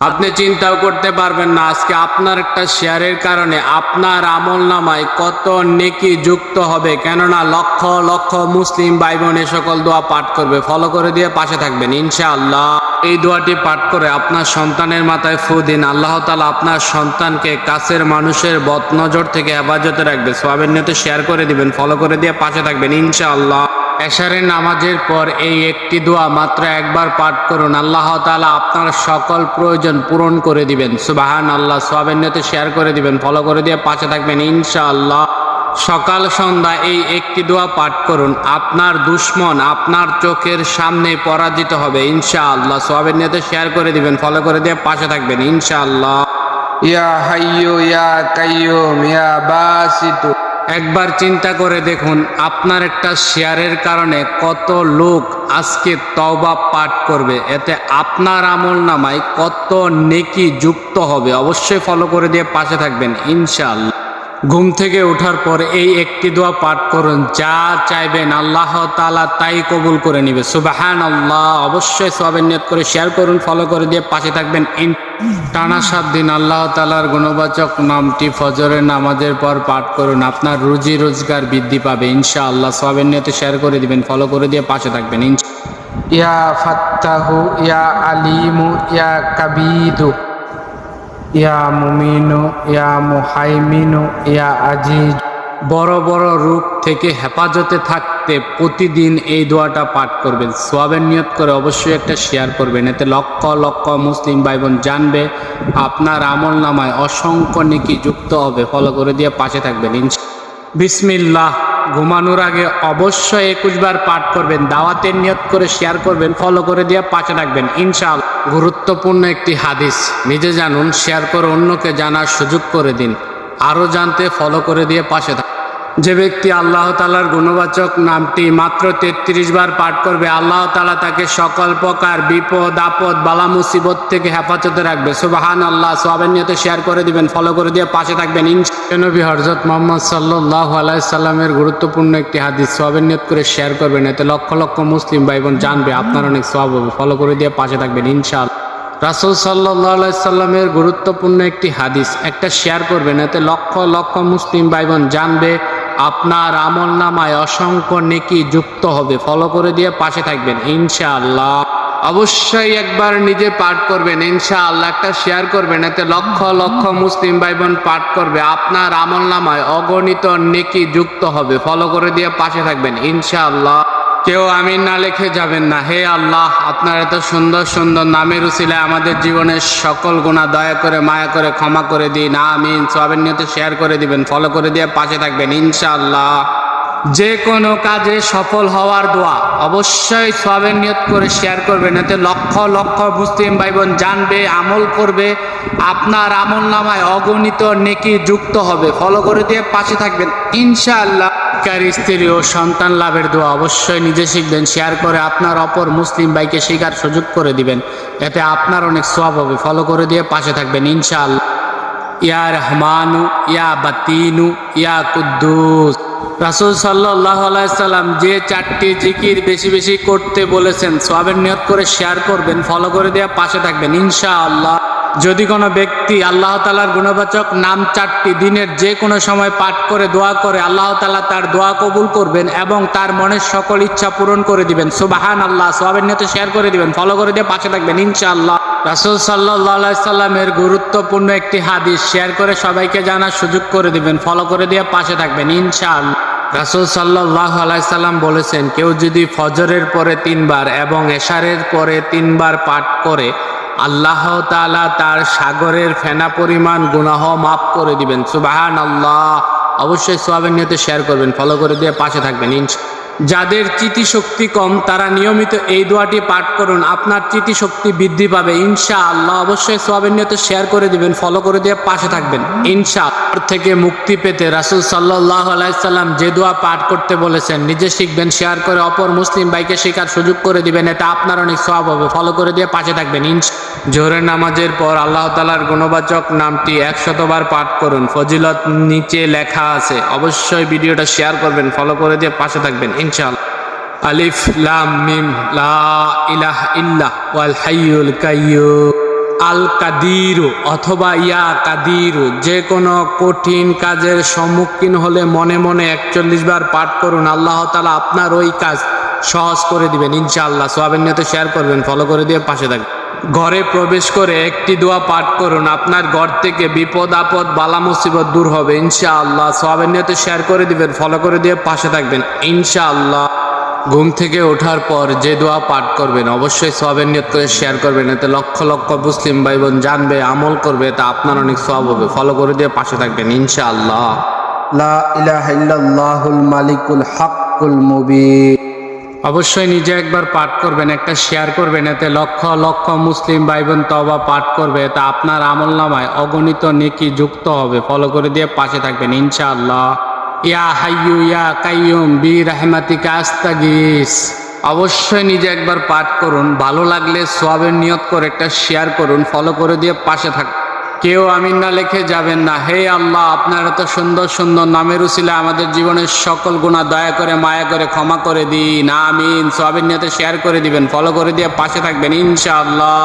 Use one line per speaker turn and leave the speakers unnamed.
আপনি চিন্তাও করতে পারবেন না, আজকে আপনার একটা শেয়ারের কারণে আপনার আমল নামায় কত নেকি যুক্ত হবে, কেননা লক্ষ লক্ষ মুসলিম ভাই বোন এ সকল দোয়া পাঠ করবে। ফলো করে দিয়ে পাশে থাকবেন, ইনশাআল্লাহ। এই দোয়াটি পাঠ করে আপনার সন্তানের মাথায় ফু দিন, আল্লাহ তালা আপনার সন্তানকে কাছের মানুষের বদনজর থেকে হেফাজতে রাখবে। সোয়াবের নিয়তে শেয়ার করে দিবেন, ফলো করে দিয়ে পাশে থাকবেন, ইনশাআল্লাহ। এশারের নামাজের পর এই একটি দোয়া মাত্র একবার পাঠ করুন। আল্লাহ তাআলা আপনার সকল প্রয়োজন পূরণ করে দিবেন। সুবাহান আল্লাহ সোয়াবের নিয়তে শেয়ার করে দিবেন, ফলো করে দিয়ে পাশে থাকবেন ইনশাআল্লাহ। সকাল, সন্ধ্যা এই একটি দোয়া পাঠ করুন। আপনার দুশ্মন আপনার চোখের সামনে পরাজিত হবে ইনশাআল্লাহ। সোয়াবের নিয়তে শেয়ার করে দিবেন, ফলো করে দিয়ে পাশে থাকবেন ইনশাআল্লাহ।
ইয়া হাইয়ু ইয়া কাইয়ুম ইয়া বাসিতু।
একবার চিন্তা করে দেখুন, আপনার একটা শেয়ারের কারণে কত লোক আজকে তওবা পাঠ করবে। এতে আপনার আমল নামায় কত নেকি যুক্ত হবে। অবশ্যই ফলো করে দিয়ে পাশে থাকবেন, ইনশাআল্লাহ। ঘুম থেকে ওঠার পর এই একটি দোয়া পাঠ করুন। যা চাইবেন আল্লাহ তালা তাই কবুল করে নিবে। সুবাহান আল্লাহ অবশ্যই সবের নিয়ত করে শেয়ার করুন, ফলো করে দিয়ে পাশে থাকবেন। ইন টানা সাত দিন আল্লাহ তালার গুণবাচক নামটি ফজরের নামাজের পর পাঠ করুন। আপনার রুজি রোজগার বৃদ্ধি পাবে, ইনশাআল্লাহ। সবের নিয়তে শেয়ার করে দিবেন, ফলো করে দিয়ে পাশে থাকবেন, ইনশা
ইয়া ফাত্তাহু, ইয়া আলিমু, ইয়া কাবিদু। ইয়া মুমিনু, ইয়া মুহাইমিনু, ইয়া আজিজ।
বড় বড় রূপ থেকে হেফাজতে থাকতে প্রতিদিন এই দোয়াটা পাঠ করবেন। সোয়াবের নিয়ত করে অবশ্যই একটা শেয়ার করবেন। এতে লক্ষ লক্ষ মুসলিম ভাই বোন জানবে, আপনার আমল নামায় অসংখ্য নেকি যুক্ত হবে। ফলো করে দিয়ে পাশে থাকবেন, ইনশা বিসমিল্লাহ। ঘুমানোর আগে অবশ্যই একুশবার পাঠ করবেন, দাওয়াতের নিয়ত করে শেয়ার করবেন ফলো করে দিয়ে পাশে রাখবেন ইনশাল গুরুত্বপূর্ণ একটি হাদিস, নিজে জানুন শেয়ার করে অন্যকে জানার সুযোগ করে দিন। আরও জানতে ফলো করে দিয়ে পাশে থাকুন যে ব্যক্তি আল্লাহ তালার গুণবাচক নামটি মাত্র তেত্রিশ বার পাঠ করবে, আল্লাহ তালা তাকে সকল প্রকার বিপদ, আপদ, বালা, মুসিবত থেকে হেফাজতে রাখবে। সুবাহান আল্লাহ সোয়াবের নিয়তে শেয়ার করে দিবেন, ফলো করে দিয়ে পাশে থাকবেন। ইনশানবী হরজত মোহাম্মদ সাল্লাহ আলাইসাল্লামের গুরুত্বপূর্ণ একটি হাদিস সোয়াবের নিয়ত করে শেয়ার করবেন। এতে লক্ষ লক্ষ মুসলিম ভাই বোন জানবে, আপনার অনেক সোয়াব হবে। ফলো করে দিয়ে পাশে থাকবেন, ইনশাআল্লাহ। রাসুল সাল্লাহ সাল্লামের গুরুত্বপূর্ণ একটি হাদিস, একটা শেয়ার করবেন। এতে লক্ষ লক্ষ মুসলিম ভাই বোন জানবে আপনার আমল নামায় অসংখ্য নেকি যুক্ত হবে। ফলো করে দিয়ে পাশে থাকবেন, ইনশাআল্লাহ। অবশ্যই একবার নিজে পাঠ করবেন, ইনশাআল্লাহ। একটা শেয়ার করবেন, এতে লক্ষ লক্ষ মুসলিম ভাই বোন পাঠ করবে। আপনার আমল নামায় অগণিত নেকি যুক্ত হবে। ফলো করে দিয়ে পাশে থাকবেন, ইনশাআল্লাহ। কেউ আমিন না লিখে যাবেন না। হে আল্লাহ, আপনার এত সুন্দর সুন্দর নামের উসিলায় আমাদের জীবনের সকল গুণা দয়া করে, মায়া করে, ক্ষমা করে দিন। আমিন। সবের নিয়তে শেয়ার করে দিবেন ফলো করে দিয়ে পাশে থাকবেন, ইনশাআল্লাহ। যে কোনো কাজে সফল হওয়ার দোয়া অবশ্যই সবের নিয়ত করে শেয়ার করবেন। এতে লক্ষ লক্ষ মুসলিম ভাই বোন জানবে, আমল করবে। আপনার আমল নামায় অগণিত নেকি যুক্ত হবে। ফলো করে দিয়ে পাশে থাকবেন, ইনশাআল্লাহ। কার স্ত্রী ও সন্তান লাভের দোয়া অবশ্যই নিজে শিখবেন শেয়ার করে আপনার অপর মুসলিম ভাইকে শেখার সুযোগ করে দিবেন। এতে আপনার অনেক সব হবে। ফলো করে দিয়ে পাশে থাকবেন, ইনশাআল্লাহ। ইয়া রহমানু, ইয়া বাতিনু, ইয়া কুদ্দুস। রাসুল সাল্লাহ সাল্লাম যে চারটি জিকির বেশি বেশি করতে বলেছেন সবের নিয়ত করে শেয়ার করবেন ফলো করে দেওয়া পাশে থাকবেন, ইনশাআল্লাহ। যদি কোনো ব্যক্তি আল্লাহ তালার গুণবাচক নাম চারটি দিনের যে কোনো সময় পাঠ করে, দোয়া করে, আল্লাহ তালা তার দোয়া কবুল করবেন এবং তার মনের সকল ইচ্ছা পূরণ করে দিবেন। সুবাহান আল্লাহ সোয়াবের নিয়তে শেয়ার করে দিবেন। ফলো করে দিয়ে পাশে থাকবেন, ইনশাআল্লাহ। রাসুল সাল্লাহ সাল্লামের গুরুত্বপূর্ণ একটি হাদিস শেয়ার করে সবাইকে জানার সুযোগ করে দিবেন। ফলো করে দিয়ে পাশে থাকবেন, ইনশাআল্লাহ। রাসুল সাল্লাহ আলাইসাল্লাম বলেছেন, কেউ যদি ফজরের পরে তিনবার এবং এশারের পরে তিনবার পাঠ করে আল্লাহ তালা তার সাগরের ফেনা পরিমাণ, গুনাহ মাফ করে দিবেন। সুবাহান আল্লাহ অবশ্যই সোয়াবের নিয়তে শেয়ার করবেন ফলো করে দিয়ে পাশে থাকবেন ইনশা যাদের চিতিশক্তি কম, তারা নিয়মিত এই দোয়াটি পাঠ করুন। আপনার চিতিশক্তি বৃদ্ধি পাবে। ইনশা আল্লাহ অবশ্যই সোয়াবের নিয়তে শেয়ার করে দিবেন ফলো করে দিয়ে পাশে থাকবেন। ইনশা থেকে মুক্তি পেতে রাসুল সাল্লাহ আলাইসাল্লাম যে দোয়া পাঠ করতে বলেছেন, নিজে শিখবেন, শেয়ার করে অপর মুসলিম বাইকে শেখার সুযোগ করে দিবেন, এটা আপনার অনেক সব হবে। ফলো করে দিয়ে পাশে থাকবেন। ইনশা জোহরের নামাজের পর আল্লাহ তালার গুণবাচক নামটি একশতবার পাঠ করুন। ফজিলত নিচে লেখা আছে। অবশ্যই ভিডিওটা শেয়ার করবেন ফলো করে দিয়ে পাশে থাকবেন। আল কাদিরু অথবা ইয়া কাদিরু, যে কোনো কঠিন কাজের সম্মুখীন হলে মনে মনে একচল্লিশ বার পাঠ করুন। আল্লাহ তালা আপনার ওই কাজ সহজ করে দিবেন ইনশাআল্লাহ। সোয়াবের তো শেয়ার করবেন ফলো করে দিয়ে পাশে থাকবেন। ঘরে প্রবেশ করে একটি দোয়া পাঠ করুন। আপনার ঘর থেকে বিপদ, আপদ, বালা, মুসিবত দূর হবে। ইনশাআল্লাহ সোয়াবের নিয়তে শেয়ার করে দিবেন ফলো করে দিয়ে পাশে থাকবেন। ইনশাআল্লাহ। ঘুম থেকে ওঠার পর যে দোয়া পাঠ করবেন, অবশ্যই সবের নিয়ত করে শেয়ার করবেন। এতে লক্ষ লক্ষ মুসলিম ভাই বোন জানবে, আমল করবে, তা আপনার অনেক সব হবে। ফলো করে দিয়ে পাশে থাকবেন, ইনশাআল্লাহ।
লা ইলাহা ইল্লাল্লাহুল মালিকুল হাক্কুল মুবিন।
অবশ্যই নিজে একবার পাঠ করবেন, একটা শেয়ার করবেন, এতে লক্ষ লক্ষ মুসলিম ভাই বোন তবা পাঠ করবে। তা আপনার আমল নামায় অগণিত নেকি যুক্ত হবে। ফলো করে দিয়ে পাশে থাকবেন, ইনশাআল্লাহ। ইয়া হাইয়ু, ইয়া কাইয়ুম, বি রাহমাতিকা আস্তাগিস। অবশ্যই নিজে একবার পাঠ করুন। ভালো লাগলে সোয়াবের নিয়ত করে একটা শেয়ার করুন। ফলো করে দিয়ে পাশে থাক কেউ আমিন না লেখে যাবেন না। হে আল্লাহ, আপনার এত সুন্দর সুন্দর নামের উচিলে আমাদের জীবনের সকল গুণা দয়া করে, মায়া করে, ক্ষমা করে দিন। আমিন। সবিন নিয়ে শেয়ার করে দিবেন ফলো করে দিয়ে পাশে থাকবেন, ইনশাআল্লাহ।